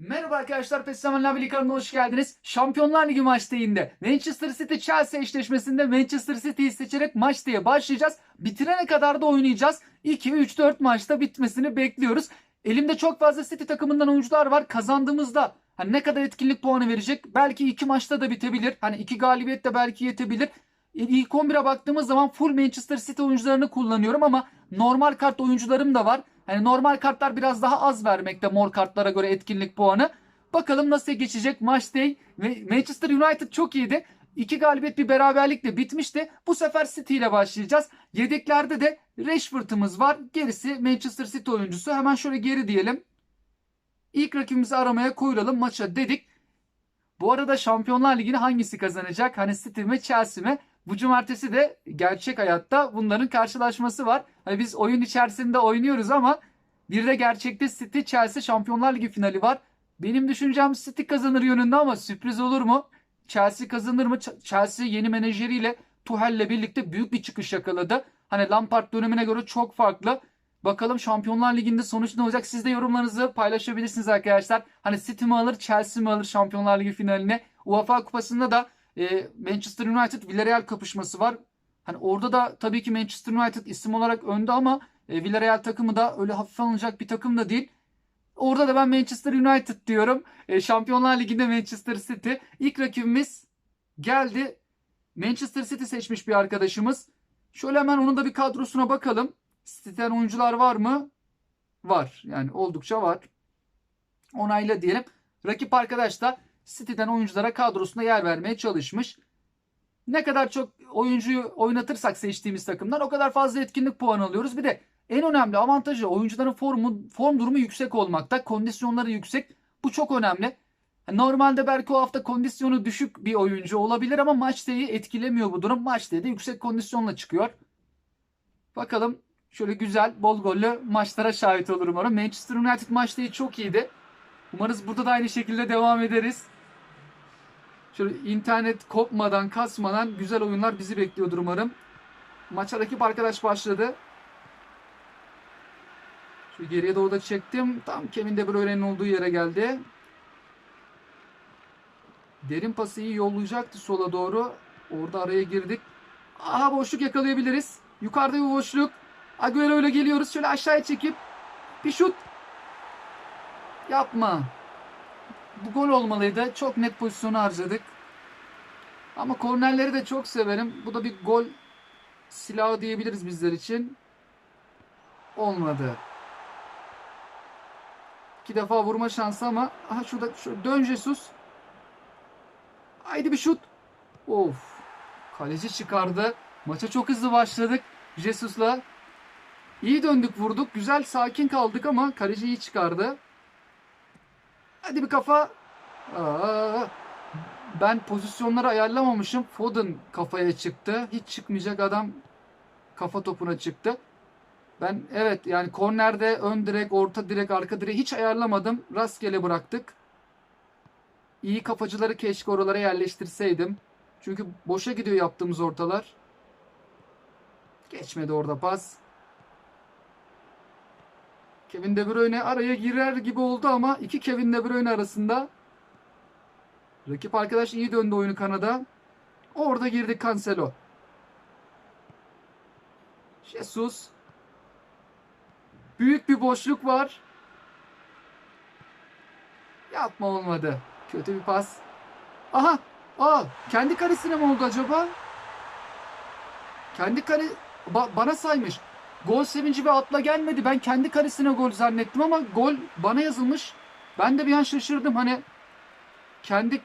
Merhaba arkadaşlar PES Zamanla kanalına hoş geldiniz. Şampiyonlar Ligi maç değinde Manchester City Chelsea eşleşmesinde Manchester City'yi seçerek maç diye başlayacağız. Bitirene kadar da oynayacağız. 2 3 4 maçta bitmesini bekliyoruz. Elimde çok fazla City takımından oyuncular var. Kazandığımızda hani ne kadar etkinlik puanı verecek? Belki 2 maçta da bitebilir. Hani 2 galibiyet de belki yetebilir. İlk 11'e baktığımız zaman full Manchester City oyuncularını kullanıyorum ama normal kart oyuncularım da var. Hani normal kartlar biraz daha az vermekte mor kartlara göre etkinlik puanı. Bakalım nasıl geçecek maç. Ve Manchester United çok iyiydi. İki galibiyet bir beraberlikle bitmişti. Bu sefer City ile başlayacağız. Yedeklerde de Rashford'ımız var. Gerisi Manchester City oyuncusu. Hemen şöyle geri diyelim. İlk rakibimizi aramaya koyulalım maça dedik. Bu arada Şampiyonlar Ligi'ni hangisi kazanacak? Hani City mi Chelsea mi? Bu cumartesi de gerçek hayatta bunların karşılaşması var. Hani biz oyun içerisinde oynuyoruz ama bir de gerçekte City Chelsea Şampiyonlar Ligi finali var. Benim düşüncem City kazanır yönünde ama sürpriz olur mu? Chelsea kazanır mı? Ch- Chelsea yeni menajeriyle Tuchel'le birlikte büyük bir çıkış yakaladı. Hani Lampard dönemine göre çok farklı. Bakalım Şampiyonlar Ligi'nde sonuç ne olacak? Siz de yorumlarınızı paylaşabilirsiniz arkadaşlar. Hani City mi alır, Chelsea mi alır Şampiyonlar Ligi finaline? UEFA Kupası'nda da e, Manchester United Villarreal kapışması var. Hani orada da tabii ki Manchester United isim olarak önde ama e, Villarreal takımı da öyle hafif alınacak bir takım da değil. Orada da ben Manchester United diyorum. E, Şampiyonlar Ligi'nde Manchester City. İlk rakibimiz geldi. Manchester City seçmiş bir arkadaşımız. Şöyle hemen onun da bir kadrosuna bakalım. City'den oyuncular var mı? Var. Yani oldukça var. Onayla diyelim. Rakip arkadaş da City'den oyunculara kadrosuna yer vermeye çalışmış. Ne kadar çok oyuncuyu oynatırsak seçtiğimiz takımdan o kadar fazla etkinlik puanı alıyoruz. Bir de en önemli avantajı oyuncuların formu, form durumu yüksek olmakta. Kondisyonları yüksek. Bu çok önemli. Normalde belki o hafta kondisyonu düşük bir oyuncu olabilir ama maç deği etkilemiyor bu durum. Maç deği de yüksek kondisyonla çıkıyor. Bakalım şöyle güzel bol gollü maçlara şahit olur umarım. Manchester United maç deği çok iyiydi. Umarız burada da aynı şekilde devam ederiz. Şöyle internet kopmadan, kasmadan güzel oyunlar bizi bekliyordur umarım. Maça rakip arkadaş başladı. Şu geriye doğru da çektim. Tam Kevin De Bruyne'nin olduğu yere geldi. Derin pası iyi yollayacaktı sola doğru. Orada araya girdik. Aha boşluk yakalayabiliriz. Yukarıda bir boşluk. Agüero öyle geliyoruz. Şöyle aşağıya çekip bir şut. Yapma. Bu gol olmalıydı. Çok net pozisyonu harcadık. Ama kornerleri de çok severim. Bu da bir gol silahı diyebiliriz bizler için. Olmadı. İki defa vurma şansı ama aha şurada şu dön Jesus. Haydi bir şut. Of. Kaleci çıkardı. Maça çok hızlı başladık. Jesus'la. İyi döndük vurduk. Güzel sakin kaldık ama kaleci iyi çıkardı. Hadi bir kafa. Aa, ben pozisyonları ayarlamamışım. Foden kafaya çıktı. Hiç çıkmayacak adam kafa topuna çıktı. Ben evet yani kornerde ön direk, orta direk, arka direk hiç ayarlamadım. Rastgele bıraktık. İyi kafacıları keşke oralara yerleştirseydim. Çünkü boşa gidiyor yaptığımız ortalar. Geçmedi orada pas. Kevin De Bruyne araya girer gibi oldu ama iki Kevin De Bruyne arasında rakip arkadaş iyi döndü oyunu kanada. Orada girdi Cancelo. Jesus. Büyük bir boşluk var. Yapma olmadı. Kötü bir pas. Aha! Aa, kendi karesine mi oldu acaba? Kendi kare Ba- bana saymış. Gol sevinci ve atla gelmedi. Ben kendi karesine gol zannettim ama gol bana yazılmış. Ben de bir an şaşırdım. Hani kendi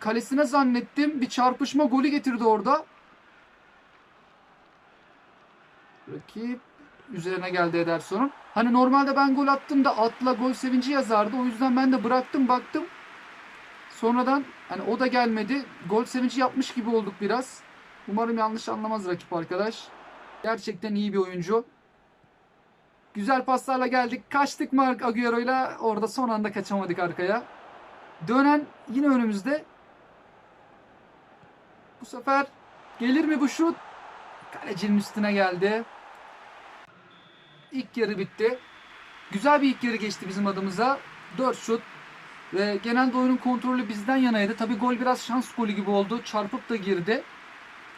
kalesine zannettim. Bir çarpışma golü getirdi orada. Rakip üzerine geldi Ederson'un. Hani normalde ben gol attım da atla gol sevinci yazardı. O yüzden ben de bıraktım baktım. Sonradan hani o da gelmedi. Gol sevinci yapmış gibi olduk biraz. Umarım yanlış anlamaz rakip arkadaş. Gerçekten iyi bir oyuncu. Güzel paslarla geldik. Kaçtık Mark Agüero'yla. Orada son anda kaçamadık arkaya. Dönen yine önümüzde. Bu sefer gelir mi bu şut? Kalecinin üstüne geldi. İlk yarı bitti. Güzel bir ilk yarı geçti bizim adımıza. 4 şut. Ve genelde oyunun kontrolü bizden yanaydı. Tabi gol biraz şans golü gibi oldu. Çarpıp da girdi.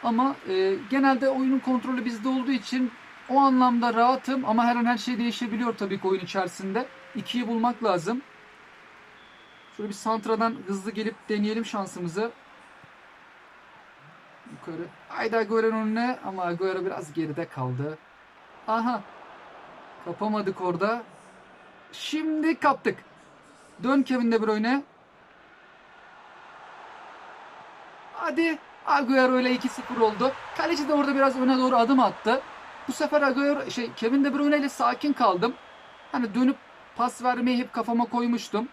Ama e, genelde oyunun kontrolü bizde olduğu için o anlamda rahatım. Ama her an her şey değişebiliyor tabii ki oyun içerisinde. İkiyi bulmak lazım. Şöyle bir santradan hızlı gelip deneyelim şansımızı. Yukarı. Haydi Agüero'nun önüne ama Agüero biraz geride kaldı. Aha. Kapamadık orada. Şimdi kaptık. Dön Kevin De Bruyne. Hadi. Agüero ile 2-0 oldu. Kaleci de orada biraz öne doğru adım attı. Bu sefer Agüero şey Kevin De Bruyne ile sakin kaldım. Hani dönüp pas vermeyi hep kafama koymuştum.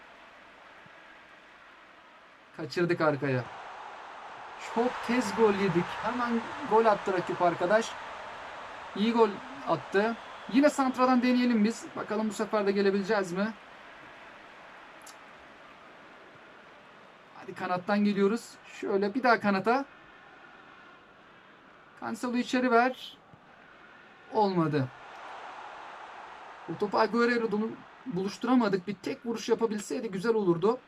Kaçırdık arkaya. Çok tez gol yedik. Hemen gol attı rakip arkadaş. İyi gol attı. Yine santradan deneyelim biz. Bakalım bu sefer de gelebileceğiz mi? Hadi kanattan geliyoruz. Şöyle bir daha kanata. Cancelo içeri ver. Olmadı. O topu Agüero'yla buluşturamadık. Bir tek vuruş yapabilseydi güzel olurdu.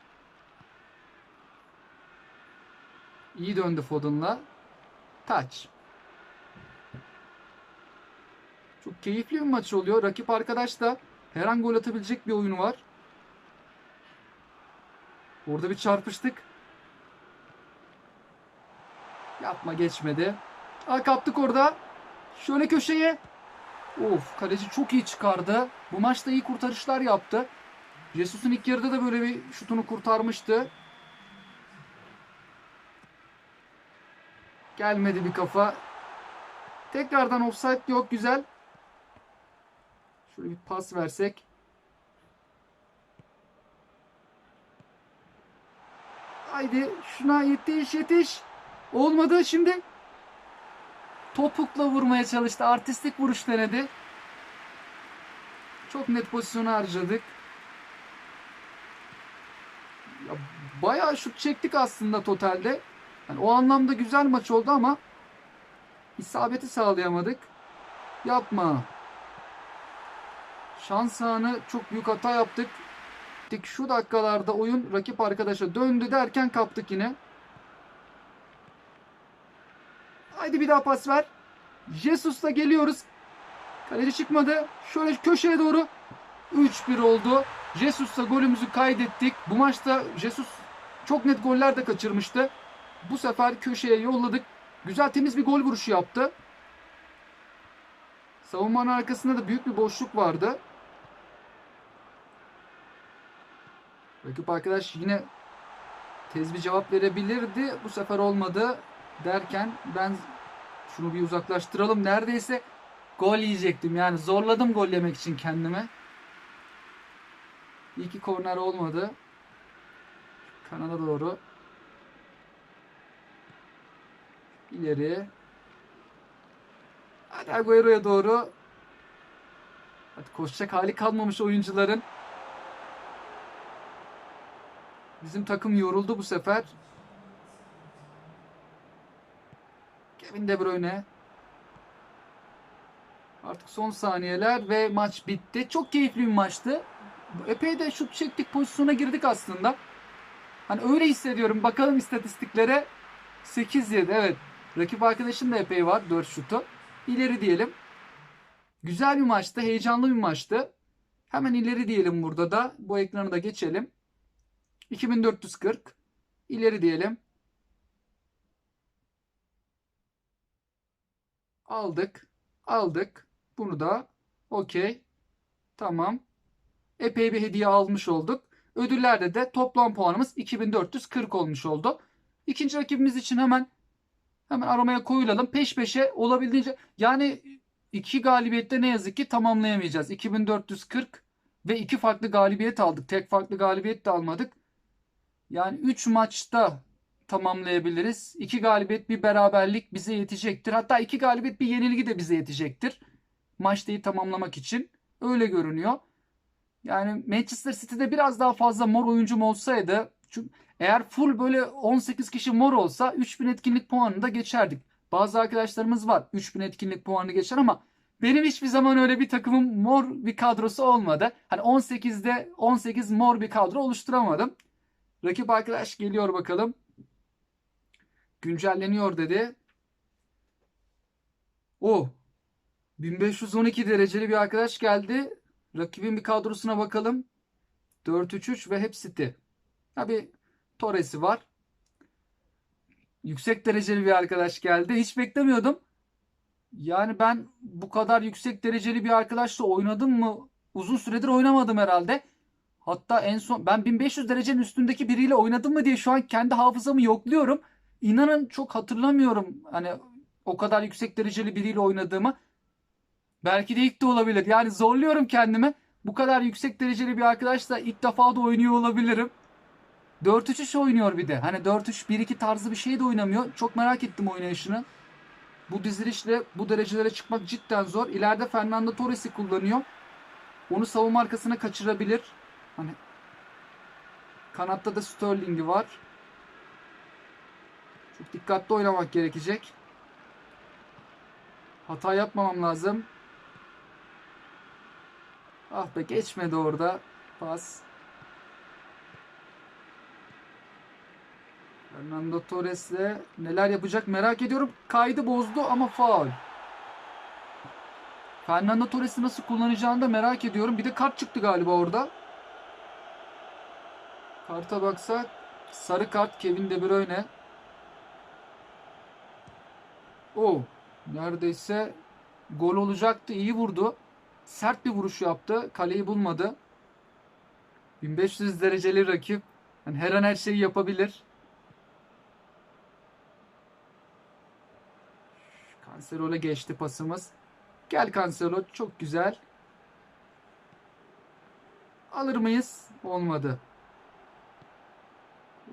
İyi döndü Foden'la. Taç. Çok keyifli bir maç oluyor. Rakip arkadaş da her an gol atabilecek bir oyunu var. Orada bir çarpıştık. Yapma geçmedi. Aa, kaptık orada. Şöyle köşeye. Of kaleci çok iyi çıkardı. Bu maçta iyi kurtarışlar yaptı. Jesus'un ilk yarıda da böyle bir şutunu kurtarmıştı. Gelmedi bir kafa. Tekrardan offside yok güzel. Şöyle bir pas versek. Haydi şuna yetiş yetiş. Olmadı şimdi. Topukla vurmaya çalıştı. Artistik vuruş denedi. Çok net pozisyonu harcadık. Ya bayağı şut çektik aslında totalde. Yani o anlamda güzel maç oldu ama isabeti sağlayamadık. Yapma. Şans anı çok büyük hata yaptık. Şu dakikalarda oyun rakip arkadaşa döndü derken kaptık yine. Haydi bir daha pas ver. Jesus'la geliyoruz. Kaleci çıkmadı. Şöyle köşeye doğru 3-1 oldu. Jesus'la golümüzü kaydettik. Bu maçta Jesus çok net goller de kaçırmıştı. Bu sefer köşeye yolladık. Güzel temiz bir gol vuruşu yaptı. Savunmanın arkasında da büyük bir boşluk vardı. Rakip arkadaş yine tez bir cevap verebilirdi. Bu sefer olmadı derken ben şunu bir uzaklaştıralım. Neredeyse gol yiyecektim. Yani zorladım gol yemek için kendime. İyi ki korner olmadı. Kanada doğru. İleri. Hadi Agüero'ya doğru. Hadi koşacak hali kalmamış oyuncuların. Bizim takım yoruldu bu sefer. Kevin De Bruyne. Artık son saniyeler ve maç bitti. Çok keyifli bir maçtı. Epey de şut çektik pozisyona girdik aslında. Hani öyle hissediyorum. Bakalım istatistiklere. 8-7 evet. Rakip arkadaşın da epey var 4 şutu. İleri diyelim. Güzel bir maçtı. Heyecanlı bir maçtı. Hemen ileri diyelim burada da. Bu ekranı da geçelim. 2440. İleri diyelim. Aldık. Aldık. Bunu da okey. Tamam. Epey bir hediye almış olduk. Ödüllerde de toplam puanımız 2440 olmuş oldu. İkinci rakibimiz için hemen hemen aramaya koyulalım. Peş peşe olabildiğince yani iki galibiyette ne yazık ki tamamlayamayacağız. 2440 ve iki farklı galibiyet aldık. Tek farklı galibiyet de almadık. Yani 3 maçta tamamlayabiliriz. 2 galibiyet bir beraberlik bize yetecektir. Hatta 2 galibiyet bir yenilgi de bize yetecektir. Maçtayı tamamlamak için. Öyle görünüyor. Yani Manchester City'de biraz daha fazla mor oyuncum olsaydı çünkü eğer full böyle 18 kişi mor olsa 3000 etkinlik puanını da geçerdik. Bazı arkadaşlarımız var 3000 etkinlik puanını geçer ama benim hiçbir zaman öyle bir takımım mor bir kadrosu olmadı. Hani 18'de 18 mor bir kadro oluşturamadım. Rakip arkadaş geliyor bakalım. Güncelleniyor dedi. O 1512 dereceli bir arkadaş geldi. Rakibin bir kadrosuna bakalım. 4-3-3 ve hep City. Tabi Torres'i var. Yüksek dereceli bir arkadaş geldi. Hiç beklemiyordum. Yani ben bu kadar yüksek dereceli bir arkadaşla oynadım mı? Uzun süredir oynamadım herhalde. Hatta en son ben 1500 derecenin üstündeki biriyle oynadım mı diye şu an kendi hafızamı yokluyorum. İnanın çok hatırlamıyorum hani o kadar yüksek dereceli biriyle oynadığımı. Belki de ilk de olabilir. Yani zorluyorum kendimi. Bu kadar yüksek dereceli bir arkadaşla ilk defa da oynuyor olabilirim. 4-3-3 oynuyor bir de. Hani 4-3-1-2 tarzı bir şey de oynamıyor. Çok merak ettim oynayışını. Bu dizilişle bu derecelere çıkmak cidden zor. İleride Fernando Torres'i kullanıyor. Onu savunma arkasına kaçırabilir. Hani kanatta da Sterling'i var. Çok dikkatli oynamak gerekecek. Hata yapmamam lazım. Ah be geçmedi orada. Pas. Fernando Torres'le neler yapacak merak ediyorum. Kaydı bozdu ama faul. Fernando Torres'i nasıl kullanacağını da merak ediyorum. Bir de kart çıktı galiba orada. Karta baksak sarı kart Kevin De Bruyne. O neredeyse gol olacaktı. İyi vurdu. Sert bir vuruş yaptı. Kaleyi bulmadı. 1500 dereceli rakip. Yani her an her şeyi yapabilir. Cancelo'la geçti pasımız. Gel Cancelo. Çok güzel. Alır mıyız? Olmadı.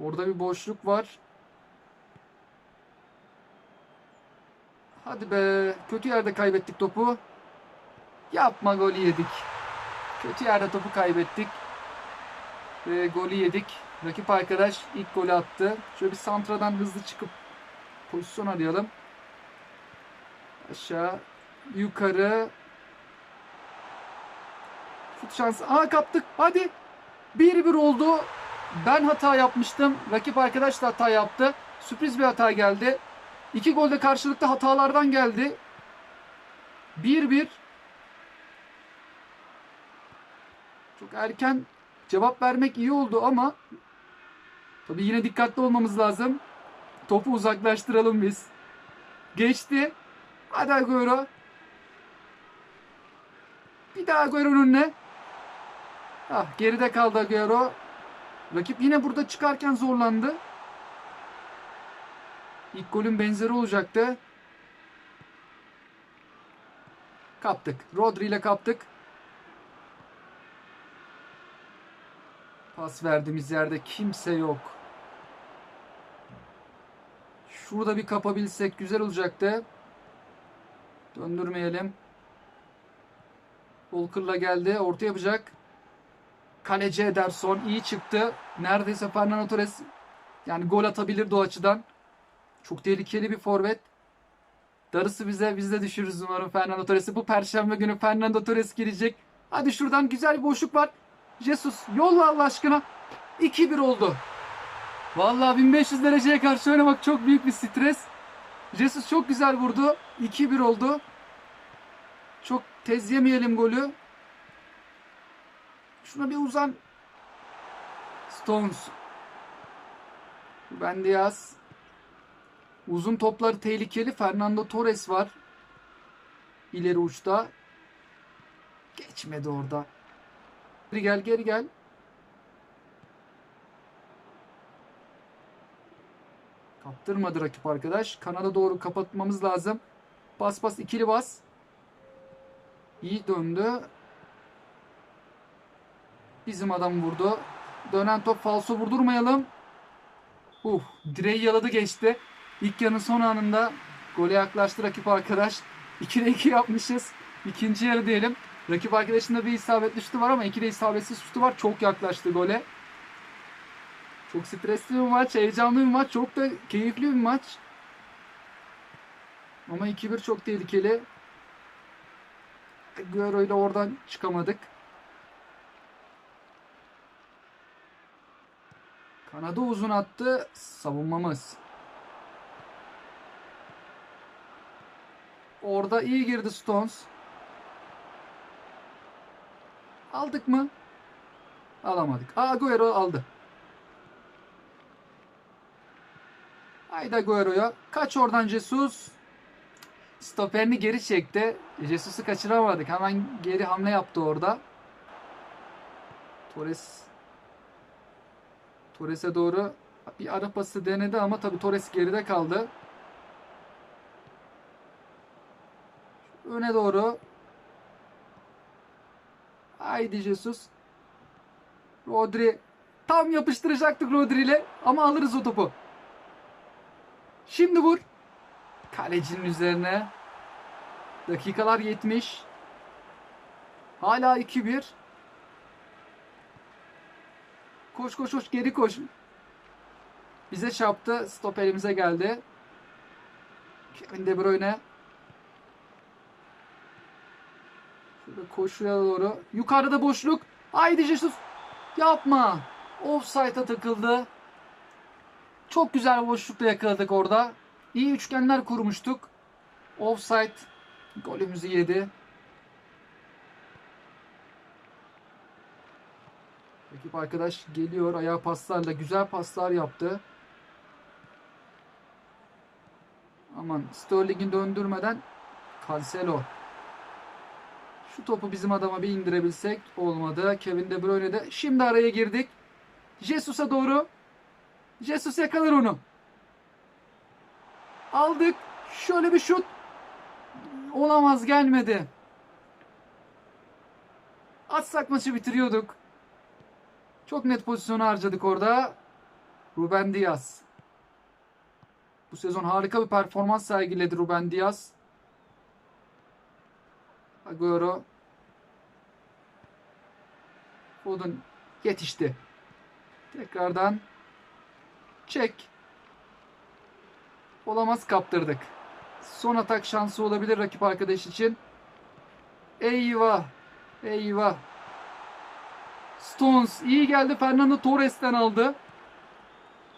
Orada bir boşluk var. Hadi be. Kötü yerde kaybettik topu. Yapma golü yedik. Kötü yerde topu kaybettik. Ve golü yedik. Rakip arkadaş ilk golü attı. Şöyle bir santradan hızlı çıkıp pozisyon arayalım. Aşağı, yukarı. Şut şansı. Aa kaptık. Hadi. 1-1 oldu. Ben hata yapmıştım. Rakip arkadaş da hata yaptı. Sürpriz bir hata geldi. İki gol de karşılıklı hatalardan geldi. 1-1. Çok erken cevap vermek iyi oldu ama tabii yine dikkatli olmamız lazım. Topu uzaklaştıralım biz. Geçti. Hadi Agüero. Bir daha Agüero'nun önüne. Ah geride kaldı Agüero. Rakip yine burada çıkarken zorlandı. İlk golün benzeri olacaktı. Kaptık. Rodri ile kaptık. Pas verdiğimiz yerde kimse yok. Şurada bir kapabilsek güzel olacaktı. Döndürmeyelim. Walker'la geldi. Orta yapacak. Kaleci Ederson iyi çıktı. Neredeyse Fernando Torres yani gol atabilirdi o açıdan. Çok tehlikeli bir forvet. Darısı bize biz de düşürürüz umarım Fernando Torres'i. Bu perşembe günü Fernando Torres girecek. Hadi şuradan güzel bir boşluk var. Jesus yolla Allah aşkına. 2-1 oldu. Vallahi 1500 dereceye karşı oynamak çok büyük bir stres. Jesus çok güzel vurdu. 2-1 oldu. Çok tez yemeyelim golü. Şuna bir uzan. Stones. Ben Diaz. Uzun topları tehlikeli. Fernando Torres var. İleri uçta. Geçmedi orada. Geri gel geri gel. Kaptırmadı rakip arkadaş. Kanada doğru kapatmamız lazım. Bas bas ikili bas. İyi döndü. Bizim adam vurdu. Dönen top falso vurdurmayalım. Uh, direği yaladı geçti. İlk yarının son anında gole yaklaştı rakip arkadaş. 2'de 2 yapmışız. İkinci yarı diyelim. Rakip arkadaşında bir isabetli şutu var ama 2'de isabetsiz şutu var. Çok yaklaştı gole. Çok stresli bir maç, heyecanlı bir maç, çok da keyifli bir maç. Ama 2-1 çok tehlikeli. Guerrero ile oradan çıkamadık. Kanada uzun attı. Savunmamız. Orada iyi girdi Stones. Aldık mı? Alamadık. Agüero aldı. Haydi Agüero'ya. Kaç oradan Jesus. Stoperini geri çekti. Jesus'u kaçıramadık. Hemen geri hamle yaptı orada. Torres Torres'e doğru bir ara pası denedi ama tabii Torres geride kaldı. Öne doğru. Haydi Jesus. Rodri. Tam yapıştıracaktık Rodri ile ama alırız o topu. Şimdi vur. Kalecinin üzerine. Dakikalar 70. Hala 2-1. Koş koş koş geri koş. Bize çarptı. Stop elimize geldi. Kevin De Bruyne. Şöyle koşuya doğru. Yukarıda boşluk. Haydi Jesus. Yapma. Offside'a takıldı. Çok güzel boşlukta yakaladık orada. İyi üçgenler kurmuştuk. Offside golümüzü yedi. Rakip arkadaş geliyor ayağı paslarla güzel paslar yaptı. Aman Sterling'in döndürmeden Cancelo. Şu topu bizim adama bir indirebilsek olmadı. Kevin De Bruyne de şimdi araya girdik. Jesus'a doğru. Jesus yakalar onu. Aldık. Şöyle bir şut. Olamaz gelmedi. Atsak maçı bitiriyorduk. Çok net pozisyonu harcadık orada. Ruben Diaz. Bu sezon harika bir performans sergiledi Ruben Diaz. Agüero. Foden yetişti. Tekrardan çek. Olamaz kaptırdık. Son atak şansı olabilir rakip arkadaş için. Eyvah. Eyvah. Stones iyi geldi. Fernando Torres'ten aldı.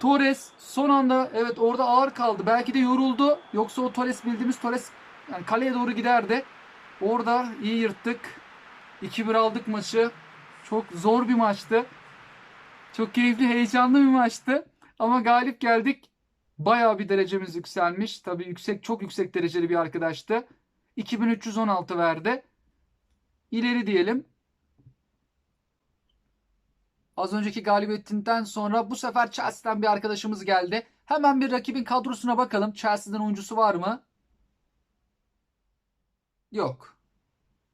Torres son anda evet orada ağır kaldı. Belki de yoruldu. Yoksa o Torres bildiğimiz Torres yani kaleye doğru giderdi. Orada iyi yırttık. 2-1 aldık maçı. Çok zor bir maçtı. Çok keyifli, heyecanlı bir maçtı. Ama galip geldik. Bayağı bir derecemiz yükselmiş. Tabii yüksek, çok yüksek dereceli bir arkadaştı. 2316 verdi. İleri diyelim. Az önceki galibiyetinden sonra bu sefer Chelsea'den bir arkadaşımız geldi. Hemen bir rakibin kadrosuna bakalım. Chelsea'den oyuncusu var mı? Yok.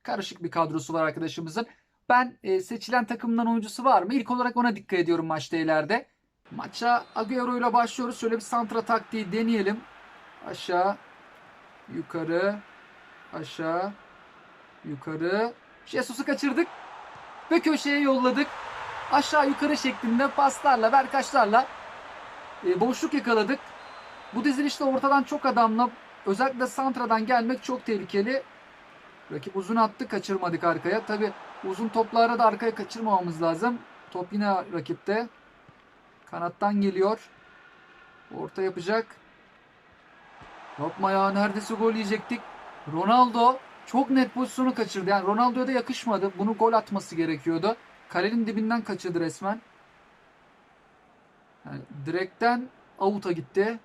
Karışık bir kadrosu var arkadaşımızın. Ben e, seçilen takımdan oyuncusu var mı? İlk olarak ona dikkat ediyorum maçta ileride. Maça Agüero ile başlıyoruz. Şöyle bir santra taktiği deneyelim. Aşağı, yukarı, aşağı, yukarı. Jesus'u kaçırdık ve köşeye yolladık. Aşağı yukarı şeklinde paslarla, verkaçlarla e, boşluk yakaladık. Bu dizilişte ortadan çok adamla özellikle santradan gelmek çok tehlikeli. Rakip uzun attı kaçırmadık arkaya. Tabi uzun topları da arkaya kaçırmamamız lazım. Top yine rakipte. Kanattan geliyor. Orta yapacak. Yapma ya neredeyse gol yiyecektik. Ronaldo çok net pozisyonu kaçırdı. Yani Ronaldo'ya da yakışmadı. Bunu gol atması gerekiyordu. Kalenin dibinden kaçırdı resmen. Yani direkten avuta gitti.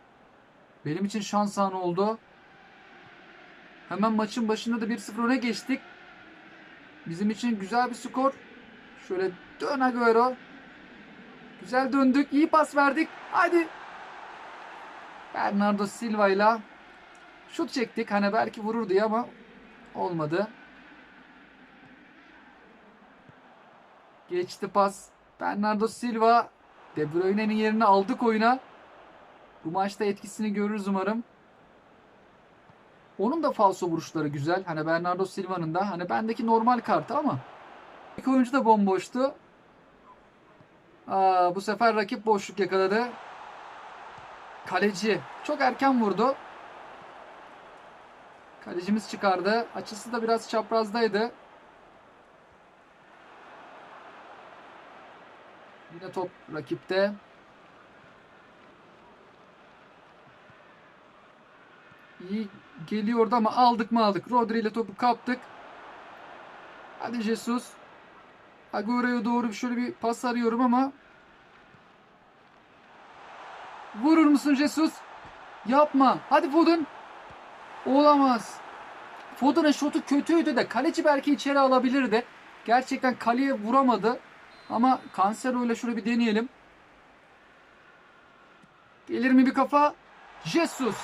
Benim için şans anı oldu. Hemen maçın başında da 1-0 öne geçtik. Bizim için güzel bir skor. Şöyle dön Agüero. Güzel döndük. iyi pas verdik. Hadi. Bernardo Silva ile şut çektik. Hani belki vurur diye ama olmadı. Geçti pas. Bernardo Silva De Bruyne'nin yerini aldık oyuna. Bu maçta etkisini görürüz umarım. Onun da falso vuruşları güzel. Hani Bernardo Silva'nın da hani bendeki normal kartı ama ilk oyuncu da bomboştu. Aa, bu sefer rakip boşluk yakaladı. Kaleci çok erken vurdu. Kalecimiz çıkardı. Açısı da biraz çaprazdaydı. Yine top rakipte. İyi geliyordu ama aldık mı aldık. Rodri ile topu kaptık. Hadi Jesus. Agüero'ya doğru şöyle bir pas arıyorum ama Vurur musun Jesus? Yapma. Hadi Foden. Olamaz. Foden'ın şutu kötüydü de kaleci belki içeri alabilirdi. Gerçekten kaleye vuramadı. Ama Cancelo ile şöyle bir deneyelim. Gelir mi bir kafa? Jesus.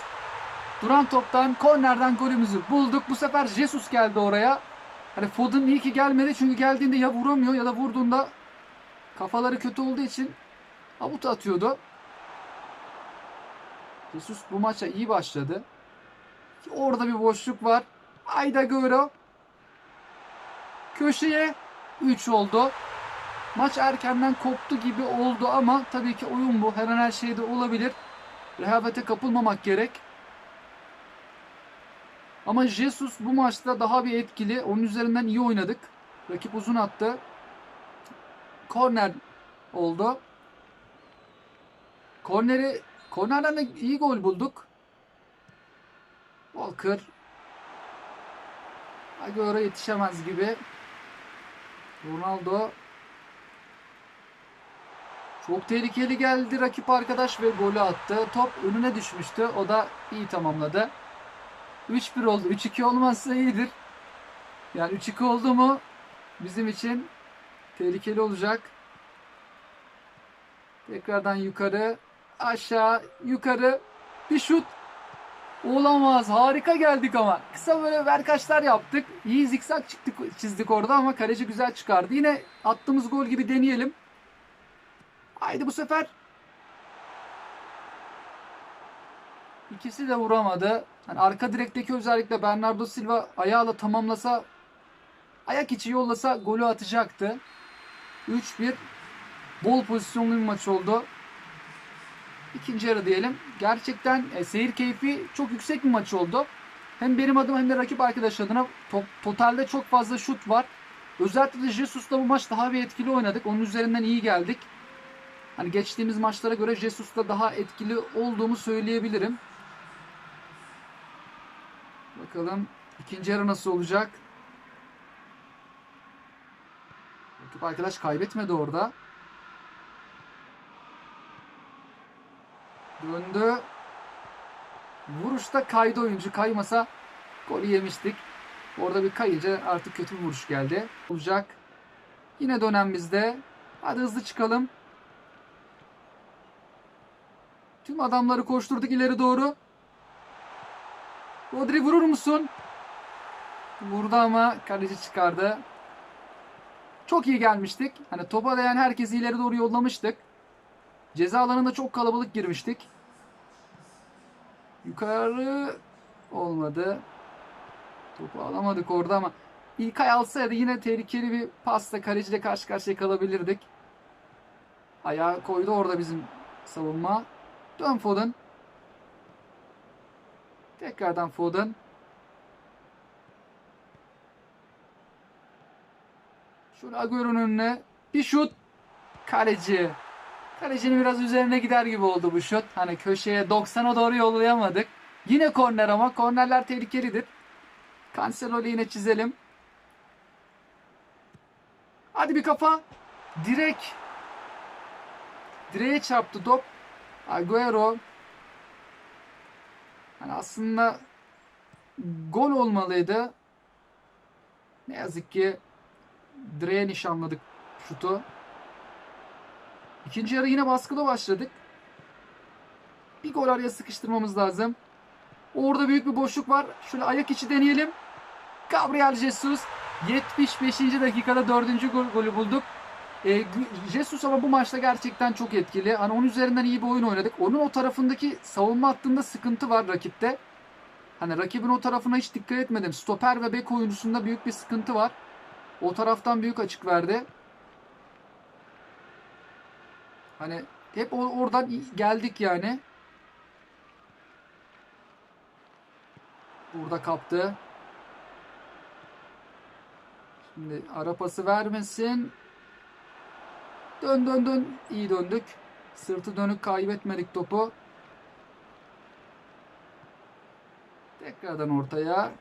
Duran toptan kornerden golümüzü bulduk. Bu sefer Jesus geldi oraya. Hani Foden iyi ki gelmedi çünkü geldiğinde ya vuramıyor ya da vurduğunda kafaları kötü olduğu için avut atıyordu. Jesus bu maça iyi başladı. Orada bir boşluk var. Ayda Göro. Köşeye 3 oldu. Maç erkenden koptu gibi oldu ama tabii ki oyun bu. Her an her şeyde olabilir. Rehavete kapılmamak gerek. Ama Jesus bu maçta daha bir etkili. Onun üzerinden iyi oynadık. Rakip uzun attı. Korner oldu. Korneri kornerden de iyi gol bulduk. Walker Agüero yetişemez gibi. Ronaldo çok tehlikeli geldi rakip arkadaş ve golü attı. Top önüne düşmüştü. O da iyi tamamladı. 3-1 oldu. 3-2 olmazsa iyidir. Yani 3-2 oldu mu bizim için tehlikeli olacak. Tekrardan yukarı, aşağı, yukarı. Bir şut. Olamaz. Harika geldik ama. Kısa böyle verkaçlar yaptık. İyi zikzak çıktık, çizdik orada ama kaleci güzel çıkardı. Yine attığımız gol gibi deneyelim. Haydi bu sefer. İkisi de vuramadı. Yani arka direkteki özellikle Bernardo Silva ayağıyla tamamlasa ayak içi yollasa golü atacaktı. 3-1 bol pozisyonlu bir maç oldu. İkinci yarı diyelim. Gerçekten e, seyir keyfi çok yüksek bir maç oldu. Hem benim adıma hem de rakip arkadaş adına to- totalde çok fazla şut var. Özellikle de Jesus'la bu maç daha bir etkili oynadık. Onun üzerinden iyi geldik. Hani geçtiğimiz maçlara göre Jesus'ta daha etkili olduğumu söyleyebilirim. Bakalım ikinci yarı nasıl olacak? Rakip arkadaş kaybetmedi orada. Döndü. Vuruşta kaydı oyuncu. Kaymasa golü yemiştik. Orada bir kayıcı artık kötü bir vuruş geldi. Olacak. Yine dönem bizde. Hadi hızlı çıkalım. Tüm adamları koşturduk ileri doğru. Rodri vurur musun? Vurdu ama kaleci çıkardı. Çok iyi gelmiştik. Hani topa değen herkesi ileri doğru yollamıştık. Ceza alanında çok kalabalık girmiştik. Yukarı olmadı. Topu alamadık orada ama İlkay alsaydı yine tehlikeli bir pasla kaleciyle karşı karşıya kalabilirdik. Ayağı koydu orada bizim savunma. Dön Foden. Tekrardan Foden. Şöyle Agüero'nun önüne bir şut. Kaleci. Kalecinin biraz üzerine gider gibi oldu bu şut. Hani köşeye 90'a doğru yollayamadık. Yine korner ama kornerler tehlikelidir. Cancelo'yu yine çizelim. Hadi bir kafa. Direk. Direğe çarptı top. Agüero. Hani aslında gol olmalıydı. Ne yazık ki direğe nişanladık şutu. İkinci yarı yine baskıda başladık. Bir gol araya sıkıştırmamız lazım. Orada büyük bir boşluk var. Şöyle ayak içi deneyelim. Gabriel Jesus 75. dakikada 4. gol, golü bulduk. E, Jesus ama bu maçta gerçekten çok etkili. Hani onun üzerinden iyi bir oyun oynadık. Onun o tarafındaki savunma hattında sıkıntı var rakipte. Hani rakibin o tarafına hiç dikkat etmedim. Stoper ve bek oyuncusunda büyük bir sıkıntı var. O taraftan büyük açık verdi. Hani hep oradan geldik yani. Burada kaptı. Şimdi ara pası vermesin. Dön dön dön. İyi döndük. Sırtı dönük kaybetmedik topu. Tekrardan ortaya.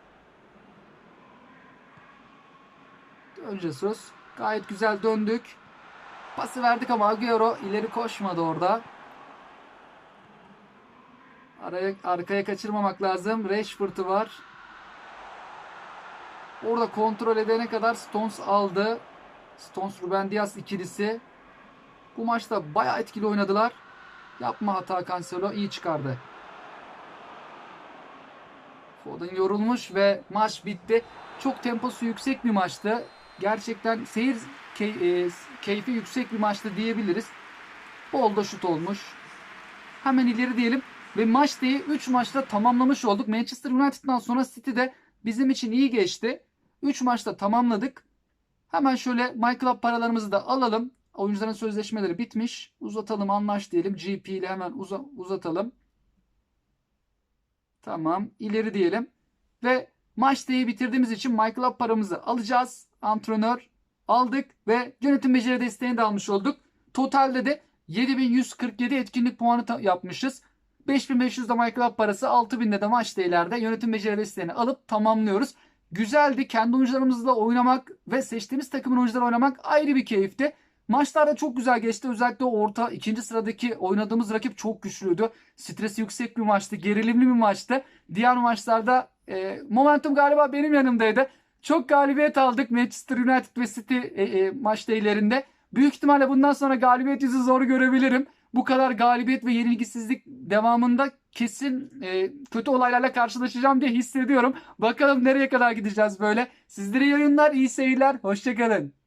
Dön Jesus. Gayet güzel döndük. Pası verdik ama Agüero ileri koşmadı orada. Araya, arkaya kaçırmamak lazım. Rashford'u var. Orada kontrol edene kadar Stones aldı. Stones Ruben Diaz ikilisi. Bu maçta bayağı etkili oynadılar. Yapma hata Cancelo iyi çıkardı. Foden yorulmuş ve maç bitti. Çok temposu yüksek bir maçtı. Gerçekten seyir key- e, keyfi yüksek bir maçtı diyebiliriz. Bol da şut olmuş. Hemen ileri diyelim. Ve maç değil 3 maçta tamamlamış olduk. Manchester United'dan sonra City'de bizim için iyi geçti. 3 maçta tamamladık. Hemen şöyle My Club paralarımızı da alalım. Oyuncuların sözleşmeleri bitmiş. Uzatalım anlaş diyelim. GP ile hemen uza- uzatalım. Tamam. ileri diyelim. Ve maç deği bitirdiğimiz için My Club paramızı alacağız. Antrenör aldık ve yönetim beceri desteğini de almış olduk. Totalde de 7147 etkinlik puanı yapmışız. 5500 de My Club parası 6000'de de maç değerlerde yönetim beceri desteğini alıp tamamlıyoruz. Güzeldi. Kendi oyuncularımızla oynamak ve seçtiğimiz takımın oyuncularıyla oynamak ayrı bir keyifti. Maçlarda çok güzel geçti. Özellikle orta ikinci sıradaki oynadığımız rakip çok güçlüydü. Stresi yüksek bir maçtı. Gerilimli bir maçtı. Diğer maçlarda e, momentum galiba benim yanımdaydı. Çok galibiyet aldık Manchester United ve City e, e, maç değerlerinde. Büyük ihtimalle bundan sonra galibiyet yüzü zor görebilirim. Bu kadar galibiyet ve yenilgisizlik devamında kesin e, kötü olaylarla karşılaşacağım diye hissediyorum. Bakalım nereye kadar gideceğiz böyle. Sizlere yayınlar, iyi seyirler. Hoşçakalın.